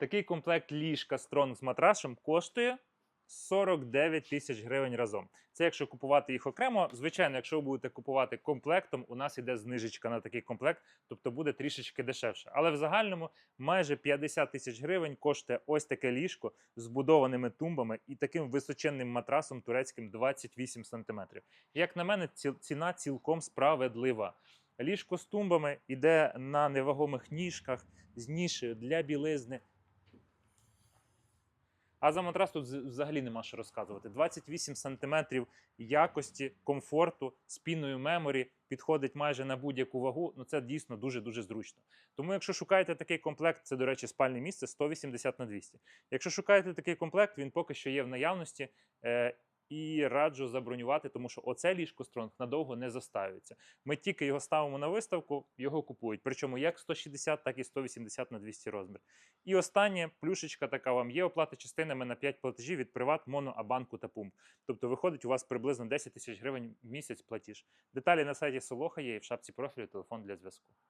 Такий комплект ліжка Strong з матрасом коштує 49 тисяч гривень разом. Це якщо купувати їх окремо. Звичайно, якщо ви будете купувати комплектом, у нас іде знижечка на такий комплект, тобто буде трішечки дешевше. Але в загальному майже 50 тисяч гривень коштує ось таке ліжко з будованими тумбами і таким височенним матрасом турецьким 28 см. Як на мене, ціна цілком справедлива. Ліжко з тумбами йде на невагомих ніжках з нішею для білизни. А за матрас тут взагалі нема що розказувати. 28 см якості, комфорту, з меморі підходить майже на будь-яку вагу. Ну це дійсно дуже-дуже зручно. Тому, якщо шукаєте такий комплект, це, до речі, спальне місце 180 на 200. Якщо шукаєте такий комплект, він поки що є в наявності. І раджу забронювати, тому що оце ліжко Стронг надовго не застаюється. Ми тільки його ставимо на виставку, його купують. Причому як 160, так і 180 на 200 розмір. І останнє плюшечка така вам є оплата частинами на 5 платежів від Приват, Моно, Абанку та Пумп. Тобто виходить у вас приблизно 10 тисяч гривень в місяць платіж. Деталі на сайті Солоха є і в шапці профілю телефон для зв'язку.